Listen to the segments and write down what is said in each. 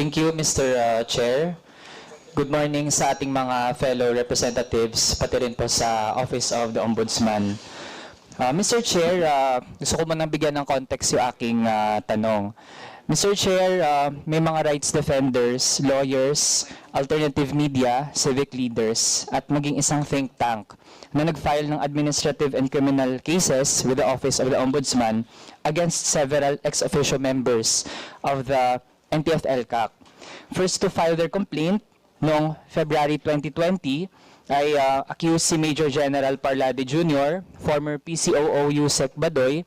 Thank you, Mr. uh, Chair. Good morning sa ating mga fellow representatives, pati rin po sa Office of the Ombudsman. Uh, Mr. Chair, uh, gusto ko munang bigyan ng context yung aking uh, tanong. Mr. Chair, uh, may mga rights defenders, lawyers, alternative media, civic leaders, at maging isang think tank na nag-file ng administrative and criminal cases with the Office of the Ombudsman against several ex-officio members of the NTF-ELCAC. First to file their complaint noong February 2020 ay uh, accused si Major General Parlade Jr., former PCOO Yusek Badoy,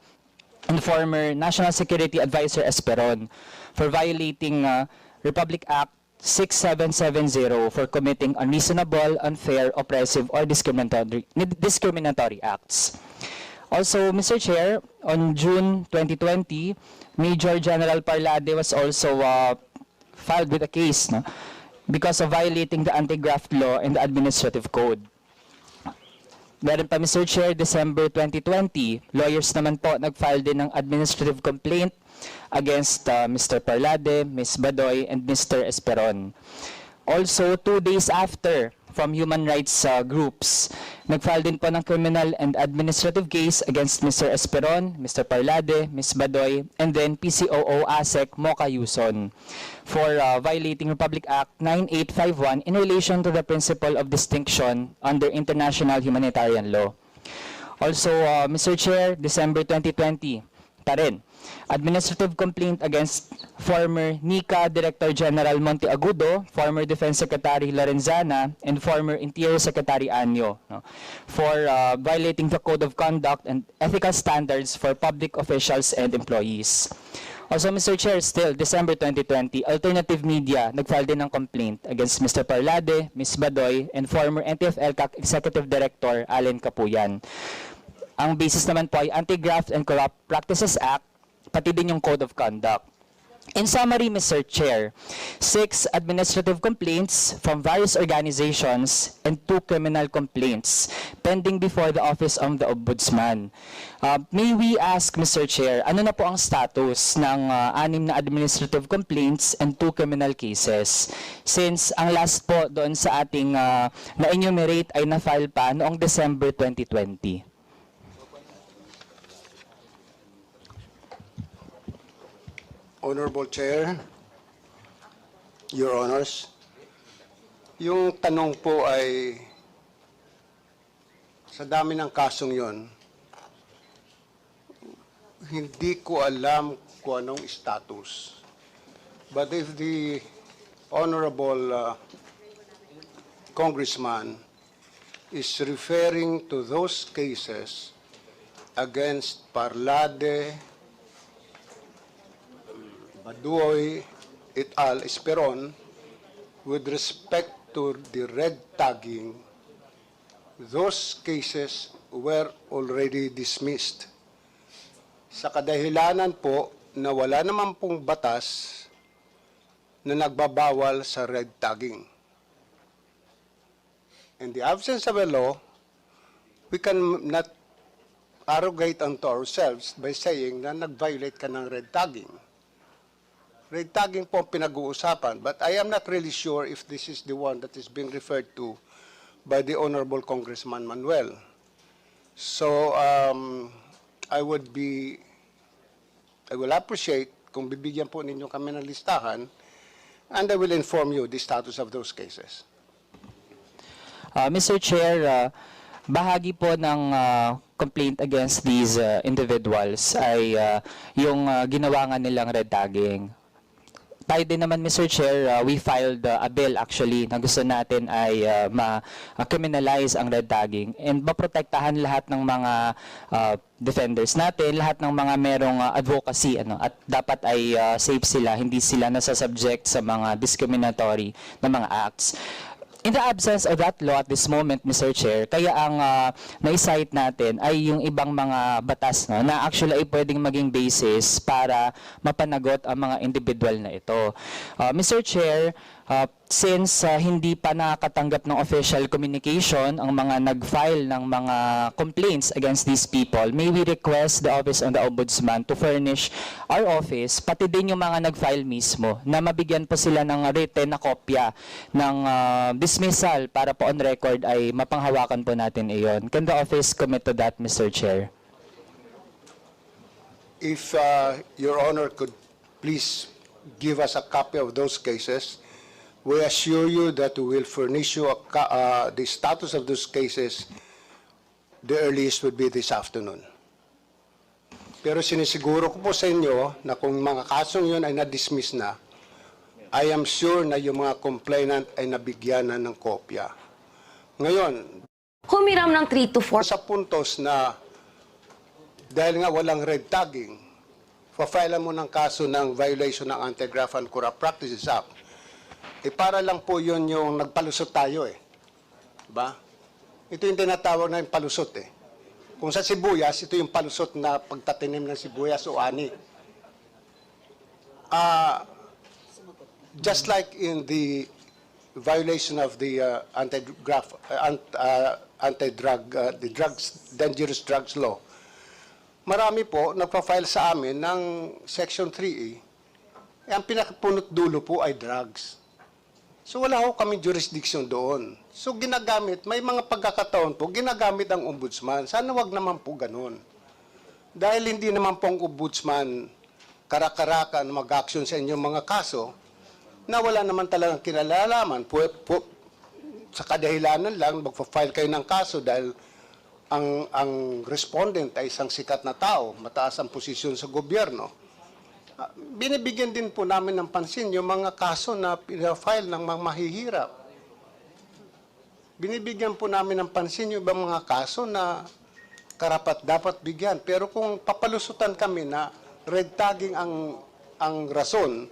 and former National Security Advisor Esperon for violating uh, Republic Act 6770 for committing unreasonable, unfair, oppressive, or discriminatory, discriminatory acts. Also, Mr. Chair, on June 2020, Major General Parlade was also uh, filed with a case no, because of violating the anti-graft law and the administrative code. Meron pa, Mr. Chair, December 2020, lawyers naman po nag-file din ng administrative complaint against uh, Mr. Parlade, Ms. Badoy, and Mr. Esperon. Also, two days after, from human rights uh, groups, nag-file din po ng criminal and administrative case against Mr. Esperon, Mr. Parlade, Ms. Badoy, and then PCOO ASEC Mocha Yuson for uh, violating Republic Act 9851 in relation to the principle of distinction under international humanitarian law. Also, uh, Mr. Chair, December 2020, pa rin, administrative complaint against former NICA Director General Monteagudo, former Defense Secretary Lorenzana, and former Interior Secretary Anyo no, for uh, violating the Code of Conduct and ethical standards for public officials and employees. Also, Mr. Chair, still, December 2020, Alternative Media nag-file din ng complaint against Mr. Parlade, Ms. Badoy, and former NTF-ELCAC Executive Director Allen Capuyan. Ang basis naman po ay Anti-Graft and Corrupt Practices Act, pati din yung Code of Conduct. In summary, Mr. Chair, six administrative complaints from various organizations and two criminal complaints pending before the Office of the Ombudsman. Uh, may we ask, Mr. Chair, ano na po ang status ng uh, anim na administrative complaints and two criminal cases? Since ang last po doon sa ating uh, na-enumerate ay na-file pa noong December 2020. Honorable Chair, Your Honors, yung tanong po ay sa dami ng kasong yon, hindi ko alam kung anong status. But if the Honorable uh, Congressman is referring to those cases against Parlade, Baduoy et al. Esperon with respect to the red tagging, those cases were already dismissed. Sa kadahilanan po na wala naman pong batas na nagbabawal sa red tagging. In the absence of a law, we can not arrogate unto ourselves by saying na nag-violate ka ng red tagging. Red tagging po ang pinag-uusapan, but I am not really sure if this is the one that is being referred to by the Honorable Congressman Manuel. So, um, I would be, I will appreciate kung bibigyan po ninyo kami ng listahan, and I will inform you the status of those cases. Uh, Mr. Chair, uh, bahagi po ng uh, complaint against these uh, individuals ay uh, yung uh, ginawa nilang red tagging. Tayo din naman, Mr. Chair, uh, we filed uh, a bill actually na gusto natin ay uh, ma-criminalize ang red tagging and maprotektahan lahat ng mga uh, defenders natin, lahat ng mga merong uh, advocacy ano at dapat ay uh, safe sila, hindi sila nasa-subject sa mga discriminatory na mga acts. In the absence of that law at this moment, Mr. Chair, kaya ang uh, na-cite natin ay yung ibang mga batas no, na actually ay pwedeng maging basis para mapanagot ang mga individual na ito. Uh, Mr. Chair, uh, since uh, hindi pa nakakatanggap ng official communication ang mga nag-file ng mga complaints against these people, may we request the Office of the Ombudsman to furnish our office, pati din yung mga nag-file mismo, na mabigyan po sila ng written na kopya ng uh, dismissal para po on record ay mapanghawakan po natin iyon. Can the office commit to that, Mr. Chair? If uh, Your Honor could please give us a copy of those cases, we assure you that we will furnish you a ca- uh, the status of those cases, the earliest would be this afternoon. Pero sinisiguro ko po sa inyo na kung mga kasong yun ay na-dismiss na, I am sure na yung mga complainant ay nabigyan na ng kopya. Ngayon, Humiram ng 3 to 4 sa puntos na dahil nga walang red tagging, fa-file mo ng kaso ng violation ng Anti-Graft and Corrupt Practices Act, eh para lang po yun yung nagpalusot tayo eh. Diba? Ito yung tinatawag na yung palusot eh. Kung sa sibuyas, ito yung palusot na pagtatinim ng sibuyas o ani. Ah, just like in the violation of the uh, anti-graph, uh, ant- uh, anti-drug, uh, the drugs, dangerous drugs law, marami po nagpa-file sa amin ng Section 3E. Eh, ang pinakapunot dulo po ay drugs. So wala ho kami jurisdiction doon. So ginagamit, may mga pagkakataon po, ginagamit ang ombudsman. Sana wag naman po ganun. Dahil hindi naman po ang ombudsman karakarakan mag-action sa inyong mga kaso, na wala naman talagang kinalalaman. Po, po, sa kadahilanan lang, magpa-file kayo ng kaso dahil ang, ang respondent ay isang sikat na tao, mataas ang posisyon sa gobyerno. Ah, Binibigyan din po namin ng pansin yung mga kaso na pinafile ng mga mahihirap. Binibigyan po namin ng pansin yung ibang mga kaso na karapat dapat bigyan. Pero kung papalusutan kami na red tagging ang, ang rason,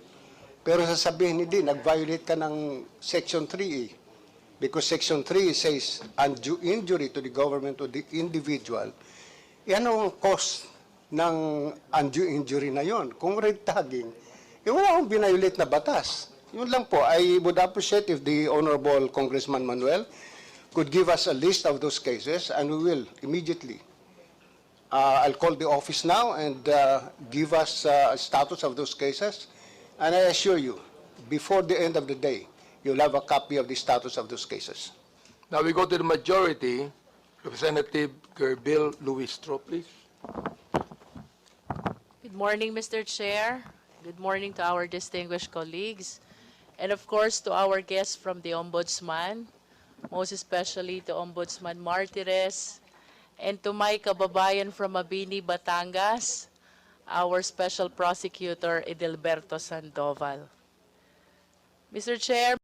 pero sasabihin hindi, nag-violate ka ng Section 3E. Because Section 3 says undue injury to the government or the individual. Yan ang cause ng undue injury na yon. Kung red tagging, eh wala akong binayolate na batas. Yun lang po, I would appreciate if the Honorable Congressman Manuel could give us a list of those cases and we will immediately Uh, I'll call the office now and uh, give us uh, a status of those cases. And I assure you, before the end of the day, you'll have a copy of the status of those cases. Now we go to the majority. Representative Gerbil Luistro, please. Good morning, Mr. Chair. Good morning to our distinguished colleagues. And of course, to our guests from the Ombudsman, most especially to Ombudsman Martires, and to my kababayan from Abini, Batangas, our Special Prosecutor Edelberto Sandoval. Mr. Chair,